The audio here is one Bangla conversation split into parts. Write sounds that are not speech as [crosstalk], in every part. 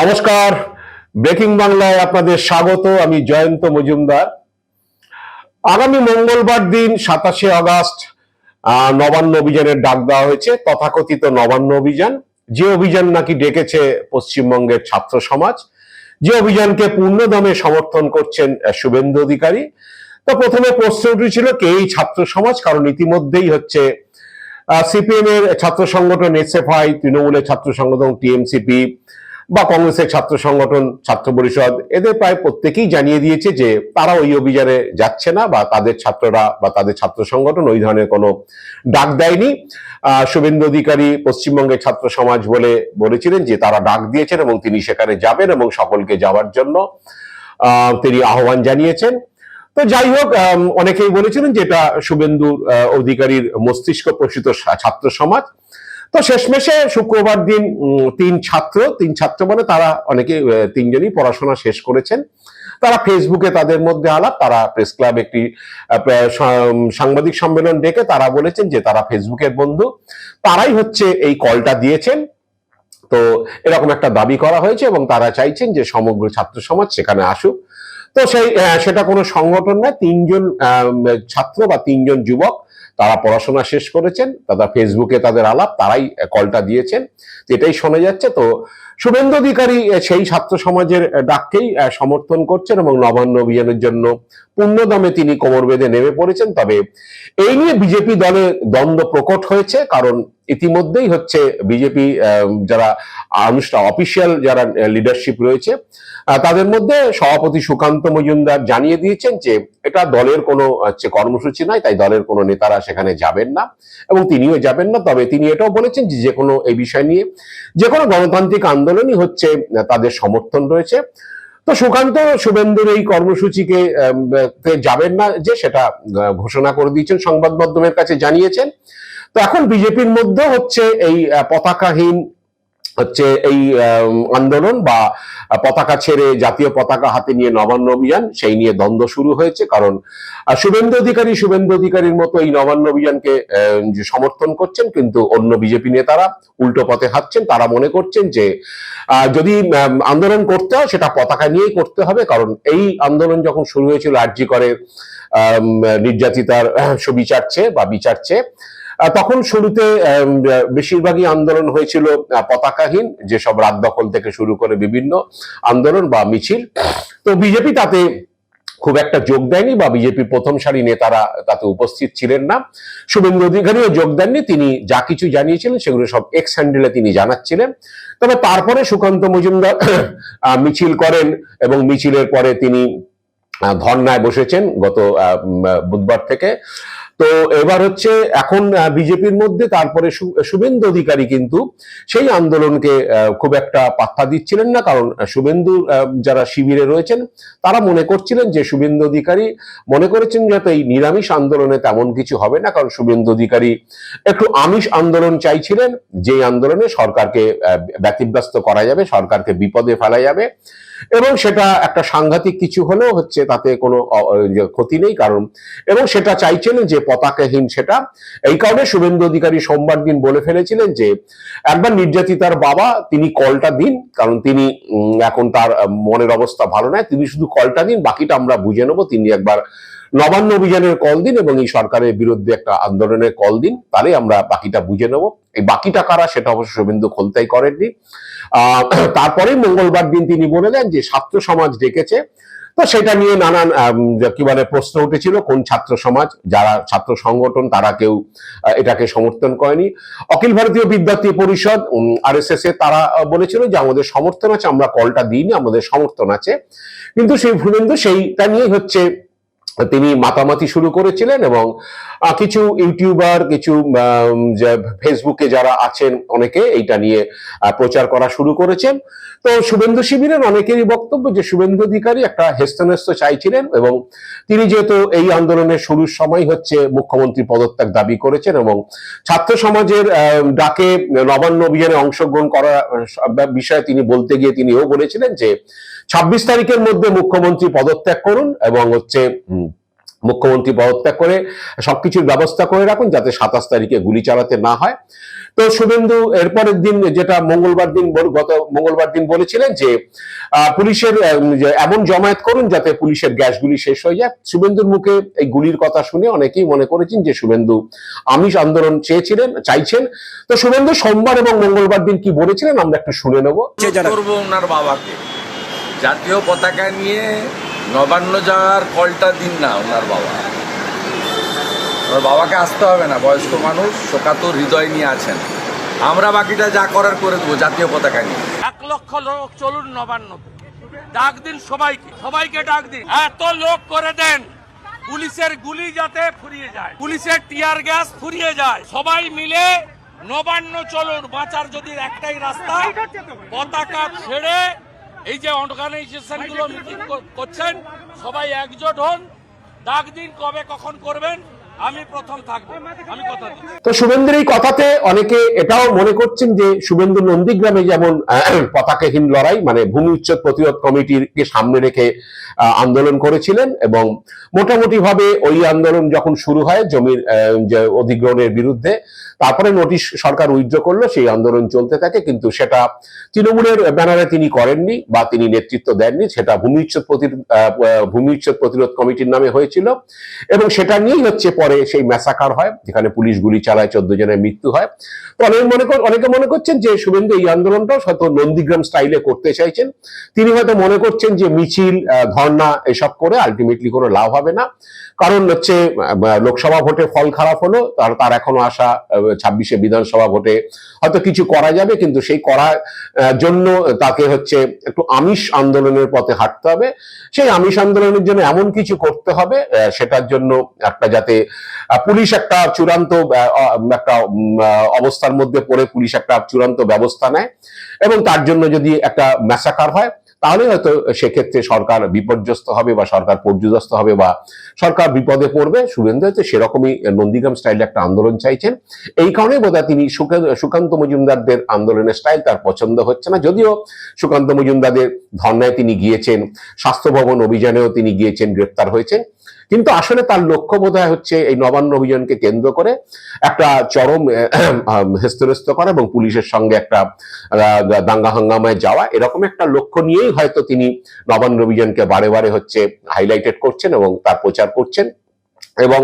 নমস্কার। ব্রেকিং বাংলায় আপনাদের স্বাগত, আমি জয়ন্ত মজুমদার। আগামী মঙ্গলবার দিন সাতাশে আগস্ট নবান্ন অভিযানের ডাক দেওয়া হয়েছে, তথাকথিত নবান্ন অভিযান। যে অভিযান নাকি ডেকেছে পশ্চিমবঙ্গের ছাত্র সমাজ, যে অভিযানকে পূর্ণদমে সমর্থন করছেন শুভেন্দু অধিকারী। তো প্রথমে প্রশ্ন উঠেছিল, কে এই ছাত্র সমাজ? কারণ ইতিমধ্যেই হচ্ছে সিপিএম এর ছাত্র সংগঠন এসএফআই, তৃণমূলের ছাত্র সংগঠন টিএমসিপি বা কংগ্রেসের ছাত্র সংগঠন, ছাত্র পরিষদ, এদের প্রায় প্রত্যেকেই জানিয়ে দিয়েছে যে তারা ওই অভিযানে যাচ্ছে না বা তাদের ছাত্ররা বা তাদের ছাত্র সংগঠন ওই ধরনের কোনো ডাক দেয়নি। শুভেন্দু অধিকারী পশ্চিমবঙ্গের ছাত্র সমাজ বলে বলেছিলেন যে তারা ডাক দিয়েছেন এবং তিনি সেখানে যাবেন এবং সকলকে যাওয়ার জন্য তিনি আহ্বান জানিয়েছেন। তো যাই হোক অনেকেই বলেছিলেন যে এটা শুভেন্দু অধিকারীর মস্তিষ্ক প্রসূত ছাত্র সমাজ। তো শেষমেশে শুক্রবার দিন তিন ছাত্র তিন ছাত্র মানে তারা অনেকে তিনজনই পড়াশোনা শেষ করেছেন। তারা ফেসবুকে তাদের মধ্যে আলাপ, তারা প্রেস ক্লাব একটি সাংবাদিক সম্মেলন ডেকে তারা বলেছেন যে তারা ফেসবুকের বন্ধু। তারাই হচ্ছে এই কলটা দিয়েছেন। তো এরকম একটা দাবি করা হয়েছে এবং তারা চাইছেন যে সমগ্র ছাত্র সমাজ সেখানে আসুক। তো সেই সেটা কোনো সংগঠন না তিনজন ছাত্র বা তিনজন যুবক তারা পড়াশোনা শেষ করেছেন, তারা ফেসবুকে তাদের আলাপ, তারাই কলটা দিয়েছেন। এটাই শোনা যাচ্ছে। তো শুভেন্দু অধিকারী সেই ছাত্র সমাজের ডাককেই সমর্থন করছেন এবং নবান্ন অভিযানের জন্য পূর্ণদমে তিনি কোমর বেঁধে নেমে পড়েছেন। তবে এই নিয়ে বিজেপি দলে দ্বন্দ্ব প্রকট হয়েছে, কারণ ইতিমধ্যেই হচ্ছে বিজেপি যারা আনুষ্ঠা, অফিসিয়াল যারা লিডারশিপ রয়েছে তাদের মধ্যে সভাপতি সুকান্ত মজুমদার জানিয়ে দিয়েছেন যে এটা দলের কোনো, হচ্ছে, কর্মসূচি নয়, তাই দলের কোনো নেতারা সেখানে যাবেন না এবং তিনিও যাবেন না। তবে তিনি এটাও বলেছেন যে কোনো এই বিষয় নিয়ে যে কোনো গণতান্ত্রিক আন্দোলনই হচ্ছে তাদের সমর্থন রয়েছে। তো সুকান্ত শুভেন্দুর এই কর্মসূচিকে যাবেন না যে, সেটা ঘোষণা করে দিয়েছেন, সংবাদ মাধ্যমের কাছে জানিয়েছেন। তো এখন বিজেপির মধ্যে হচ্ছে এই পতাকাহীন হচ্ছে এই আন্দোলন বা পতাকা ছেড়ে জাতীয় পতাকা হাতে নিয়ে নবান্ন অভিযান, সেই নিয়ে দ্বন্দ্ব শুরু হয়েছে। কারণ শুভেন্দু অধিকারী, শুভেন্দু অধিকারীর মতো এই নবান্ন অভিযানকে সমর্থন করছেন, কিন্তু অন্য বিজেপি নেতারা উল্টো পথে হাঁটছেন। তারা মনে করছেন যে যদি আন্দোলন করতে হয়, সেটা পতাকা নিয়েই করতে হবে। কারণ এই আন্দোলন যখন শুরু হয়েছিল, আরজি করে নির্যাতিতার সুবিচার চেয়ে বা বিচার চেয়ে তখন শুরুতে বেশিরভাগই আন্দোলন হয়েছিল পতাকাহীন, যেসব রাত দখল থেকে শুরু করে বিভিন্ন আন্দোলন বা মিছিল। তো বিজেপি তাতে খুব একটা যোগ দেয়নি বা বিজেপির প্রথম সারি নেতারা তাতে উপস্থিত ছিলেন না। শুভেন্দু অধিকারীও যোগ দেননি, তিনি যা কিছু জানিয়েছিলেন সেগুলো সব এক্স হ্যান্ডেলে তিনি জানাচ্ছিলেন। তবে তারপরে সুকান্ত মজুমদার মিছিল করেন এবং মিছিলের পরে তিনি ধর্নায় বসেছেন গত বুধবার থেকে। তো এবার হচ্ছে এখন বিজেপির মধ্যে তারপরে শুভেন্দু অধিকারী কিন্তু সেই আন্দোলনকে খুব একটা পাত্তা দিচ্ছিলেন না। কারণ শুভেন্দু যারা শিবিরে রয়েছেন, তারা মনে করছিলেন যে শুভেন্দু অধিকারী মনে করেছেন যাতে এই নিরামিষ আন্দোলনে তেমন কিছু হবে না। কারণ শুভেন্দু অধিকারী একটু আমিষ আন্দোলন চাইছিলেন। যে আন্দোলনে সরকারকে ব্যতিব্যস্ত করা যাবে, সরকারকে বিপদে ফেলা যাবে। এবং সেটা একটা সাংঘাতিক কিছু হলেও হচ্ছে তাতে কোনো, অ- অ- যে ক্ষতি নেই, কারণ, এবং সেটা চাইছিলেন যে পতাকাহীন সেটা। এই কারণে শুভেন্দু অধিকারী সোমবার দিন বলে ফেলেছিলেন যে, একবার নির্যাতিতার বাবা তিনি কলটা দিন, কারণ তিনি এখন তার মনের অবস্থা ভালো নয়, তিনি শুধু কলটা দিন, বাকিটা আমরা বুঝে নেব, তিনি একবার নবান্ন অভিযানের কল দিন এবং এই সরকারের বিরুদ্ধে একটা আন্দোলনের কল দিন, তাহলে আমরা বাকিটা বুঝে নেব। এই বাকিটা কারা, সেটা অবশ্য শুভেন্দু খোলতাই করেননি। আহ, তারপরেই মঙ্গলবার দিন তিনি বলে দেন যে ছাত্র সমাজ ডেকেছে। তো সেটা নিয়ে নানান কি বলে, প্রশ্ন উঠেছিল, কোন ছাত্র সমাজ, যারা ছাত্র সংগঠন, তারা কেউ এটাকে সমর্থন করেনি। অখিল ভারতীয় বিদ্যার্থী পরিষদ আর এস এস এ তারা বলেছিল যে আমাদের সমর্থন আছে, আমরা কলটা দিইনি, আমাদের সমর্থন আছে। কিন্তু সেই শুভেন্দু সেইটা নিয়ে হচ্ছে তিনি মাতামাতি শুরু করেছিলেন এবং কিছু ইউটিউবার, কিছু ফেসবুকে যারা আছেন অনেকে এইটা নিয়ে প্রচার করা শুরু করেছেন। তো শুভেন্দু শিবিরের অনেকেরই বক্তব্য যে শুভেন্দু অধিকারী একটা হেস্তনেস্ত চাইছিলেন এবং তিনি যেহেতু এই আন্দোলনের শুরুর সময় হচ্ছে মুখ্যমন্ত্রী পদত্যাগ দাবি করেছেন এবং ছাত্র সমাজের ডাকে নবান্ন অভিযানে অংশগ্রহণ করা বিষয়ে তিনি বলতে গিয়ে তিনিও বলেছিলেন যে ছাব্বিশ তারিখের মধ্যে মুখ্যমন্ত্রী পদত্যাগ করুন এবং হচ্ছে মুখ্যমন্ত্রী পদত্যাগ করে সবকিছুর ব্যবস্থা করে রাখুন যাতে সাতাশ তারিখে গুলি চালাতে না হয়। তো শুভেন্দু, এরপরের দিন যেটা মঙ্গলবার দিন গত মঙ্গলবার দিন বলেছিলেন যে পুলিশের এমন জমায়েত করুন যাতে পুলিশের গ্যাসগুলি শেষ হয়ে যায়। শুভেন্দুর মুখে এই গুলির কথা শুনে অনেকেই মনে করেছেন যে শুভেন্দু আমিষ আন্দোলন চেয়েছিলেন, চাইছেন। তো শুভেন্দু, সোমবার এবং মঙ্গলবার দিন কি বলেছিলেন? আমরা একটু শুনে নেব। বাবাকে? জাতীয় পতাকা নিয়ে নবান্ন যাওয়ার কলটা দিন না ওনার বাবা। ওনার বাবাকে আসতে হবে না বয়স্ক মানুষ শোকাতুর হৃদয় নিয়ে আছেন। আমরা বাকিটা যা করার করে দেবো জাতীয় পতাকা নিয়ে। এক লক্ষ লোক চলুন নবান্ন ডাক দিন সবাইকে সবাইকে ডাক দিন। এত লোক করে দেন পুলিশের গুলি যাতে ফুরিয়ে যায়। পুলিশের টিয়ার গ্যাস ফুরিয়ে যায়। সবাই মিলে নবান্ন চলুন বাঁচার যদি একটাই রাস্তা পতাকা ছেড়ে এই যে অর্গানাইজেশনগুলো মিটিং করছেন সবাই একজোট হন। ডাক দিন কবে কখন করবেন? তো এই কথাতে অনেকে এটাও মনে করছেন যে শুভেন্দু নন্দীগ্রামে যেমন পতাকাহীন লড়াই মানে ভূমি উচ্ছেদ প্রতিরোধ সামনে রেখে আন্দোলন করেছিলেন এবং মোটামুটি ভাবে ওই আন্দোলন যখন শুরু হয় জমির অধিগ্রহণের বিরুদ্ধে তারপরে নোটিশ সরকার উইথড্র করল সেই আন্দোলন চলতে থাকে কিন্তু সেটা তৃণমূলের ব্যানারে তিনি করেননি বা তিনি নেতৃত্ব দেননি সেটা ভূমি উচ্ছেদ প্রতি- আহ, ভূমি উচ্ছেদ প্রতিরোধ কমিটির নামে হয়েছিল এবং সেটা নিয়েই হচ্ছে পরে সেই ম্যাসাকার হয়, যেখানে পুলিশ গুলি চালায়, চোদ্দ জনের মৃত্যু হয়। তো অনেকে মনে অনেকে মনে করছেন যে শুভেন্দু এই আন্দোলনটা হয়তো নন্দীগ্রাম স্টাইলে করতে চাইছেন। তিনি হয়তো মনে করছেন যে মিছিল ধর্ণা এসব করে আলটিমেটলি কোনো লাভ হবে না। কারণ হচ্ছে লোকসভা ভোটে ফল খারাপ হলো তার তার এখনও আশা ছাব্বিশে বিধানসভা ভোটে হয়তো কিছু করা যাবে, কিন্তু সেই করার জন্য তাকে হচ্ছে একটু আমিষ আন্দোলনের পথে হাঁটতে হবে। সেই আমিষ আন্দোলনের জন্য এমন কিছু করতে হবে সেটার জন্য একটা যাতে পুলিশ একটা চূড়ান্ত একটা অবস্থার মধ্যে পড়ে পুলিশ একটা চূড়ান্ত ব্যবস্থা নেয় এবং তার জন্য যদি একটা ম্যাসাকার হয় তাহলে হয়তো সেক্ষেত্রে সরকার বিপর্যস্ত হবে বা সরকার পর্যদস্ত হবে বা সরকার বিপদে পড়বে। শুভেন্দু হয়তো সেরকমই নন্দীগ্রাম স্টাইলে একটা আন্দোলন চাইছেন। এই কারণে বোধহয় তিনি সুকা- সুকান্ত মজুমদারদের আন্দোলনের স্টাইল তার পছন্দ হচ্ছে না। যদিও সুকান্ত মজুমদারদের ধর্নায় তিনি গিয়েছেন, স্বাস্থ্য ভবন অভিযানেও তিনি গিয়েছেন, গ্রেপ্তার হয়েছেন। কিন্তু আসলে তার লক্ষ্য বোধ হচ্ছে এই নবান্ন অভিযানকে কেন্দ্র করে একটা চরম হেস্তনেস্ত করা এবং পুলিশের সঙ্গে একটা দাঙ্গা হাঙ্গামায় যাওয়া এরকম একটা লক্ষ্য নিয়েই হয়তো তিনি নবান্ন অভিযানকে বারে বারে হচ্ছে হাইলাইটেড করছেন এবং তার প্রচার করছেন। এবং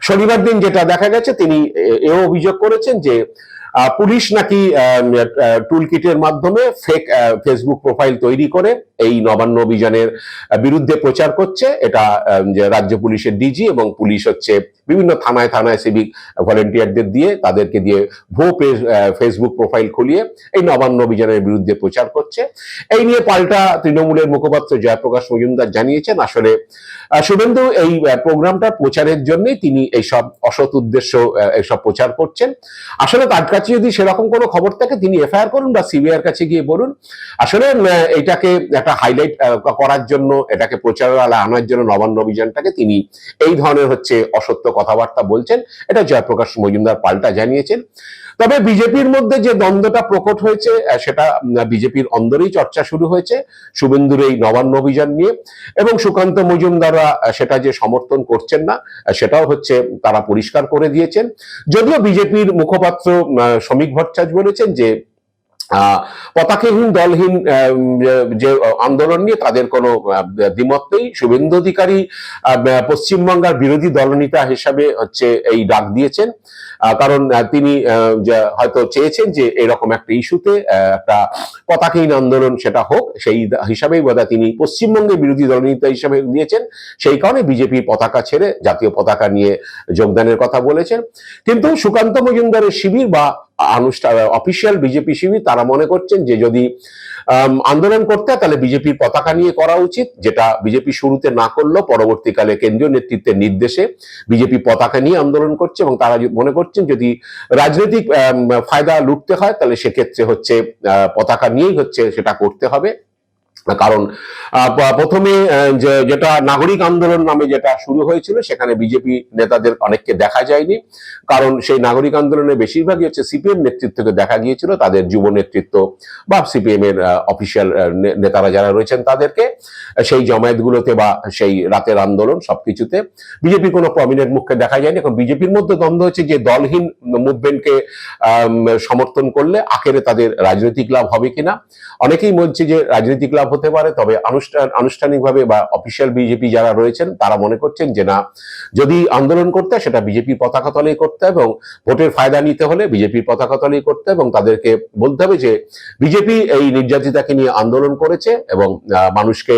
শনিবার দিন যেটা দেখা গেছে তিনি এও অভিযোগ করেছেন যে পুলিশ নাকি টুল কিটের মাধ্যমে ফেক ফেসবুক প্রোফাইল তৈরি করে এই নবান্ন অভিযানের বিরুদ্ধে প্রচার করছে। এটা রাজ্য পুলিশের ডিজি এবং পুলিশ হচ্ছে বিভিন্ন থানায় থানায় সিভিক ভলেন্টিয়ারদের দিয়ে তাদেরকে দিয়ে ভুয়ো ফেসবুক প্রোফাইল খুলিয়ে এই নবান্ন অভিযানের বিরুদ্ধে প্রচার করছে। এই নিয়ে পাল্টা তৃণমূলের মুখপাত্র জয়প্রকাশ মজুমদার জানিয়েছেন, আসলে শুভেন্দু এই প্রোগ্রামটা প্রচারের জন্যই তিনি এইসব অসৎ উদ্দেশ্য এইসব প্রচার করছেন। আসলে তার কাছে যদি সেরকম কোনো খবর থাকে, তিনি এফআইআর করুন বা সিবিআইয়ের কাছে গিয়ে বলুন। আসলে এটাকে একটা হাইলাইট করার জন্য, এটাকে প্রচার আনার জন্য নবান্ন অভিযানটাকে তিনি এই ধরনের হচ্ছে অসত্য কথাবার্তা বলছেন। এটা জয়প্রকাশ মজুমদার পাল্টা জানিয়েছেন। তবে বিজেপির মধ্যে যে দ্বন্দ্বটা প্রকট হয়েছে সেটা বিজেপির অন্দরেই চর্চা শুরু হয়েছে শুভেন্দুর এই নবান্ন অভিযান নিয়ে। এবং সুকান্ত মজুমদাররা সেটা যে সমর্থন করছেন না সেটাও হচ্ছে তারা পরিষ্কার করে দিয়েছেন। যদিও বিজেপির মুখপাত্র শ্রমিক ভট্টাচার্য বলেছেন যে পতাকাহীন দলহীন যে আন্দোলন নিয়ে তাদের কোনো দ্বিমত নেই। শুভেন্দু অধিকারী পশ্চিমবঙ্গের বিরোধী দলনেতা হিসাবে হচ্ছে এই ডাক দিয়েছেন। কারণ তিনি হয়তো চেয়েছেন যে এরকম একটা ইস্যুতে একটা পতাকাহীন আন্দোলন সেটা হোক। সেই হিসাবেই বোধহয় তিনি পশ্চিমবঙ্গের বিরোধী দলনেতা হিসাবে দিয়েছেন। সেই কারণে বিজেপির পতাকা ছেড়ে জাতীয় পতাকা নিয়ে যোগদানের কথা বলেছেন। কিন্তু সুকান্ত মজুমদারের শিবির বা আনুষ্ঠান অফিসিয়াল বিজেপি শিবির তারা মনে করছেন যে যদি আন্দোলন করতে তাহলে বিজেপির পতাকা নিয়ে করা উচিত, যেটা বিজেপি শুরুতে না করলেও পরবর্তীকালে কেন্দ্রীয় নেতৃত্বের নির্দেশে বিজেপি পতাকা নিয়ে আন্দোলন করছে এবং তারা মনে করছেন যদি রাজনৈতিক ফায়দা লুটতে হয় তাহলে সেক্ষেত্রে হচ্ছে পতাকা নিয়েই হচ্ছে সেটা করতে হবে। কারণ প্রথমে যেটা নাগরিক আন্দোলন নামে যেটা শুরু হয়েছিল, সেখানে বিজেপি নেতাদের অনেককে দেখা যায়নি। কারণ সেই নাগরিক আন্দোলনে বেশিরভাগই হচ্ছে সিপিএম নেতৃত্বকে দেখা গিয়েছিল, তাদের যুব নেতৃত্ব বা সিপিএম এর অফিসিয়াল নেতারা যারা রয়েছেন তাদেরকে, সেই জমায়েতগুলোতে বা সেই রাতের আন্দোলন সবকিছুতে বিজেপি কোনো প্রমিনেন্ট মুখকে দেখা যায়নি। এখন বিজেপির মধ্যে দ্বন্দ্ব হচ্ছে যে, দলহীন মুভমেন্টকে সমর্থন করলে আখেরে তাদের রাজনৈতিক লাভ হবে কিনা। অনেকেই বলছে যে, রাজনৈতিক লাভ হতে পারে, তবে আনুষ্ঠান, আনুষ্ঠানিকভাবে বা অফিসিয়াল বিজেপি যারা রয়েছেন, তারা মনে করছেন যে না, যদি আন্দোলন করতে সেটা বিজেপির পতাকা তলেই করতে এবং ভোটের ফায়দা নিতে হলে বিজেপির পতাকা তলেই করতে এবং তাদেরকে বলতে হবে যে বিজেপি এই নির্যাতিতাকে নিয়ে আন্দোলন করেছে এবং মানুষকে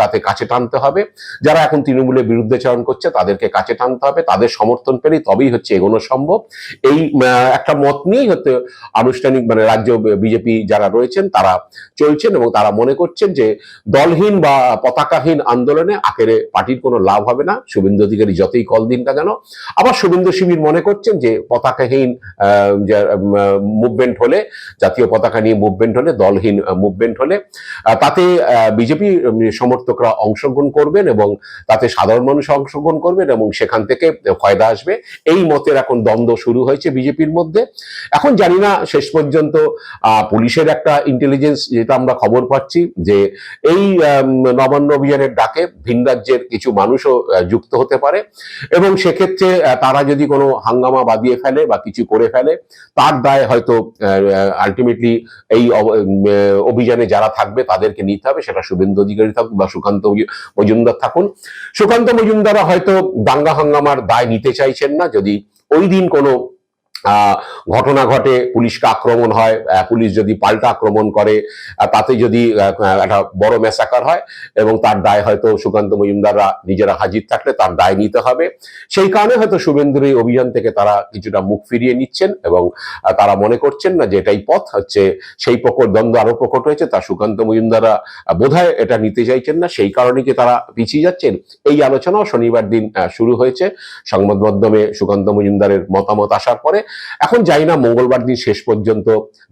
তাতে কাছে টানতে হবে। যারা এখন তৃণমূলের বিরুদ্ধে চারণ করছে, তাদেরকে কাছে টানতে হবে। তাদের সমর্থন পেলেই তবেই হচ্ছে এগোনো সম্ভব। এই একটা মত নিয়েই হতে আনুষ্ঠানিক মানে রাজ্য বিজেপি যারা রয়েছেন, তারা চলছেন এবং তারা মনে করছেন যে দলহীন বা পতাকাহীন আন্দোলনে আখেরে পার্টির কোনো লাভ হবে না। শুভেন্দু অধিকারী যতই কল দিন না কেন, আবার শুভেন্দু শিবির মনে করছেন যে পতাকাহীন মুভমেন্ট হলে, জাতীয় পতাকা নিয়ে মুভমেন্ট হলে, দলহীন মুভমেন্ট হলে তাতে বিজেপি সমর্থকরা অংশগ্রহণ করবেন এবং তাতে সাধারণ মানুষ অংশগ্রহণ করবেন এবং সেখান থেকে ফয়দা আসবে। এই মতের এখন দ্বন্দ্ব শুরু হয়েছে বিজেপির মধ্যে। এখন জানি না, শেষ পর্যন্ত পুলিশের একটা ইন্টেলিজেন্স যেটা আমরা খবর পাচ্ছি যে এই নবান্ন অভিযানের ডাকে ভিন রাজ্যের কিছু মানুষও যুক্ত হতে পারে। এবং সেক্ষেত্রে তারা যদি কোনো হাঙ্গামা বাদিয়ে ফেলে বা কিছু করে ফেলে, তার দায় হয়তো আলটিমেটলি এই অভিযানে যারা থাকবে তাদেরকে নিতে হবে। সেটা শুভেন্দু অধিকারী থাকুক বা সুকান্ত মজুমদার থাকুন। সুকান্ত মজুমদারা হয়তো দাঙ্গা হাঙ্গামার দায় নিতে চাইছেন না। যদি ওই দিন কোনো ঘটনা ঘটে, পুলিশকে আক্রমণ হয় পুলিশ যদি পাল্টা আক্রমণ করে তাতে যদি একটা বড় মেসাকার হয় এবং তার দায় হয়তো সুকান্ত মজুমদাররা নিজেরা হাজির থাকলে তার দায় নিতে হবে। সেই কারণে হয়তো শুভেন্দুর এই অভিযান থেকে তারা কিছুটা মুখ ফিরিয়ে নিচ্ছেন এবং তারা মনে করছেন না যে এটাই পথ, হচ্ছে সেই প্রকট, দ্বন্দ্ব আরও প্রকট হয়েছে, তা সুকান্ত মজুমদাররা বোধহয় এটা নিতে চাইছেন না। সেই কারণে কি তারা পিছিয়ে যাচ্ছেন? এই আলোচনাও শনিবার দিন শুরু হয়েছে। সংবাদ মাধ্যমে সুকান্ত মজুমদারের মতামত আসার পরে এখন জানি না, মঙ্গলবার দিন শেষ পর্যন্ত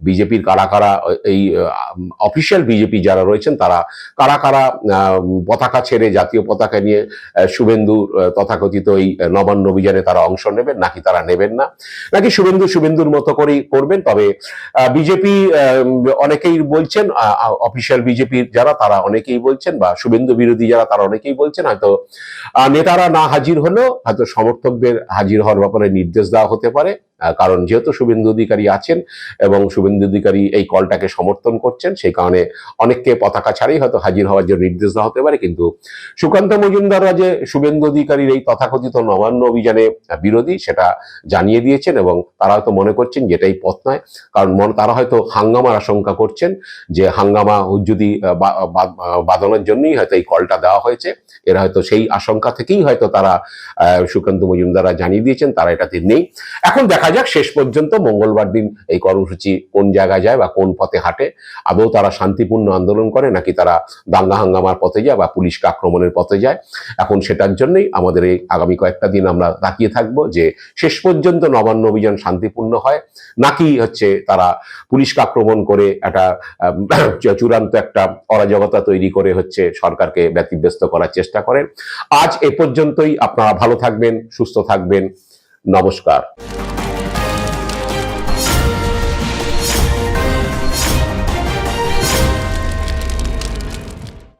বিজেপির কারা কারা, এই অফিসিয়াল বিজেপি যারা রয়েছেন তারা কারা কারা পতাকা ছেড়ে জাতীয় পতাকা নিয়ে শুভেন্দু তথাকথিত এই নবান্ন অভিযানে তারা অংশ নেবেন, নাকি তারা নেবেন না? নাকি শুভেন্দু শুভেন্দুর মতো করেই করবেন? তবে বিজেপি অনেকেই বলছেন অফিসিয়াল বিজেপির যারা তারা অনেকেই বলছেন, বা শুভেন্দু বিরোধী যারা তারা অনেকেই বলছেন, হয়তো নেতারা না হাজির হলেও, হয়তো সমর্থকদের হাজির হওয়ার ব্যাপারে নির্দেশ দেওয়া হতে পারে। কারণ যেহেতু শুভেন্দু অধিকারী আছেন এবং শুভেন্দু অধিকারী এই কলটাকে সমর্থন করছেন, সেই কারণে অনেককে পতাকা ছাড়াই হয়তো হাজির হওয়ার জন্য নির্দেশ দেওয়া হতে পারে, কিন্তু সুকান্ত মজুমদাররা যে শুভেন্দু অধিকারীর এই তথাকথিত নবান্ন অভিযানে বিরোধী সেটা জানিয়ে দিয়েছেন এবং তারা হয়তো মনে করছেন যে এটাই পথ নয়, কারণ মন- তারা হয়তো হাঙ্গামার আশঙ্কা করছেন যে হাঙ্গামা যদি বাঁধানোর জন্যই হয়তো এই কলটা দেওয়া হয়েছে, এরা হয়তো সেই আশঙ্কা থেকেই হয়তো তারা সুকান্ত মজুমদাররা জানিয়ে দিয়েছেন, তারা এটাতে নেই। এখন দেখা যাক, শেষ পর্যন্ত মঙ্গলবার দিন এই কর্মসূচি কোন জায়গায় যায় বা কোন পথে হাঁটে। আদৌ তারা শান্তিপূর্ণ আন্দোলন করে নাকি তারা দাঙ্গা হাঙ্গামার পথে যায় বা পুলিশকে আক্রমণের পথে যায়? এখন সেটার জন্যই আমাদের এই আগামী কয়েকটা দিন আমরা তাকিয়ে থাকব যে শেষ পর্যন্ত নবান্ন অভিযান শান্তিপূর্ণ হয় নাকি হচ্ছে তারা পুলিশকে আক্রমণ করে একটা [clears throat] চূড়ান্ত একটা অরাজকতা তৈরি করে হচ্ছে সরকারকে ব্যতিব্যস্ত করার চেষ্টা করেন। আজ এ পর্যন্তই। আপনারা ভালো থাকবেন, সুস্থ থাকবেন। নমস্কার।